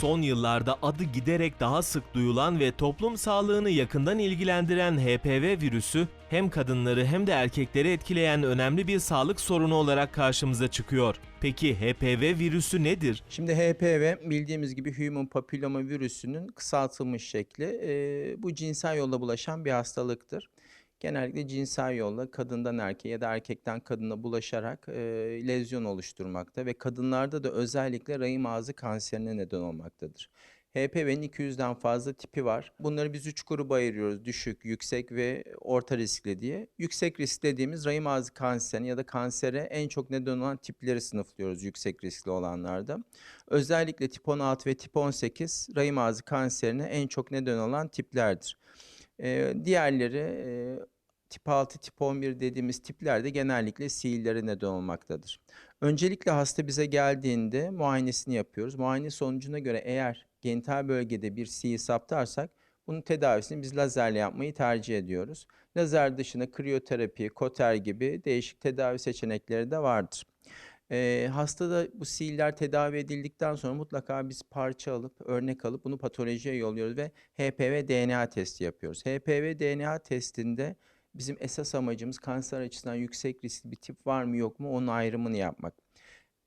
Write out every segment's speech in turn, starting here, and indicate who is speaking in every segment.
Speaker 1: Son yıllarda adı giderek daha sık duyulan ve toplum sağlığını yakından ilgilendiren HPV virüsü hem kadınları hem de erkekleri etkileyen önemli bir sağlık sorunu olarak karşımıza çıkıyor. Peki HPV virüsü nedir?
Speaker 2: Şimdi HPV bildiğimiz gibi Human Papilloma virüsünün kısaltılmış şekli. Ee, bu cinsel yolla bulaşan bir hastalıktır. Genellikle cinsel yolla kadından erkeğe ya da erkekten kadına bulaşarak e, lezyon oluşturmakta ve kadınlarda da özellikle rahim ağzı kanserine neden olmaktadır. HPV'nin 200'den fazla tipi var. Bunları biz üç gruba ayırıyoruz. Düşük, yüksek ve orta riskli diye. Yüksek risk dediğimiz rahim ağzı kanserine ya da kansere en çok neden olan tipleri sınıflıyoruz yüksek riskli olanlarda. Özellikle tip 16 ve tip 18 rahim ağzı kanserine en çok neden olan tiplerdir. Ee, diğerleri e, tip 6, tip 11 dediğimiz tipler de genellikle siillere neden olmaktadır. Öncelikle hasta bize geldiğinde muayenesini yapıyoruz. Muayene sonucuna göre eğer genital bölgede bir siyi saptarsak bunun tedavisini biz lazerle yapmayı tercih ediyoruz. Lazer dışında kriyoterapi, koter gibi değişik tedavi seçenekleri de vardır. Ee, hastada bu siller tedavi edildikten sonra mutlaka biz parça alıp, örnek alıp bunu patolojiye yolluyoruz ve HPV DNA testi yapıyoruz. HPV DNA testinde bizim esas amacımız kanser açısından yüksek riskli bir tip var mı yok mu onun ayrımını yapmak.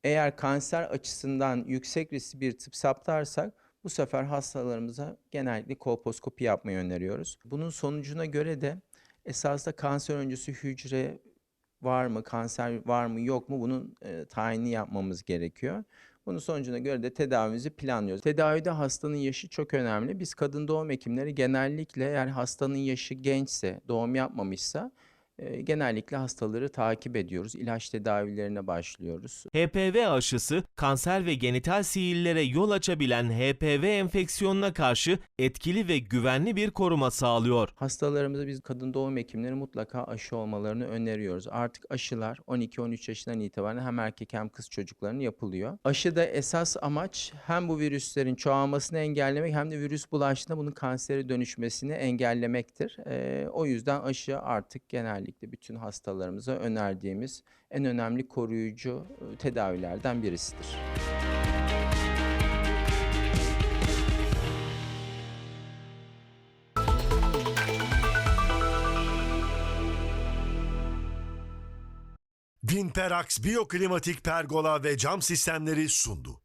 Speaker 2: Eğer kanser açısından yüksek riskli bir tip saptarsak bu sefer hastalarımıza genellikle kolposkopi yapmayı öneriyoruz. Bunun sonucuna göre de esasında kanser öncesi hücre var mı, kanser var mı yok mu bunun e, tayini yapmamız gerekiyor. Bunun sonucuna göre de tedavimizi planlıyoruz. Tedavide hastanın yaşı çok önemli. Biz kadın doğum hekimleri genellikle eğer hastanın yaşı gençse, doğum yapmamışsa e, genellikle hastaları takip ediyoruz. İlaç tedavilerine başlıyoruz.
Speaker 1: HPV aşısı kanser ve genital sihirlere yol açabilen HPV enfeksiyonuna karşı etkili ve güvenli bir koruma sağlıyor.
Speaker 2: Hastalarımıza biz kadın doğum hekimleri mutlaka aşı olmalarını öneriyoruz. Artık aşılar 12-13 yaşından itibaren hem erkek hem kız çocukların yapılıyor. Aşıda esas amaç hem bu virüslerin çoğalmasını engellemek hem de virüs bulaştığında bunun kansere dönüşmesini engellemektir. Ee, o yüzden aşı artık genellikle bütün hastalarımıza önerdiğimiz en önemli koruyucu e, tedavilerden birisidir.
Speaker 3: Vinperax Biyoklimatik Pergola ve Cam Sistemleri sundu.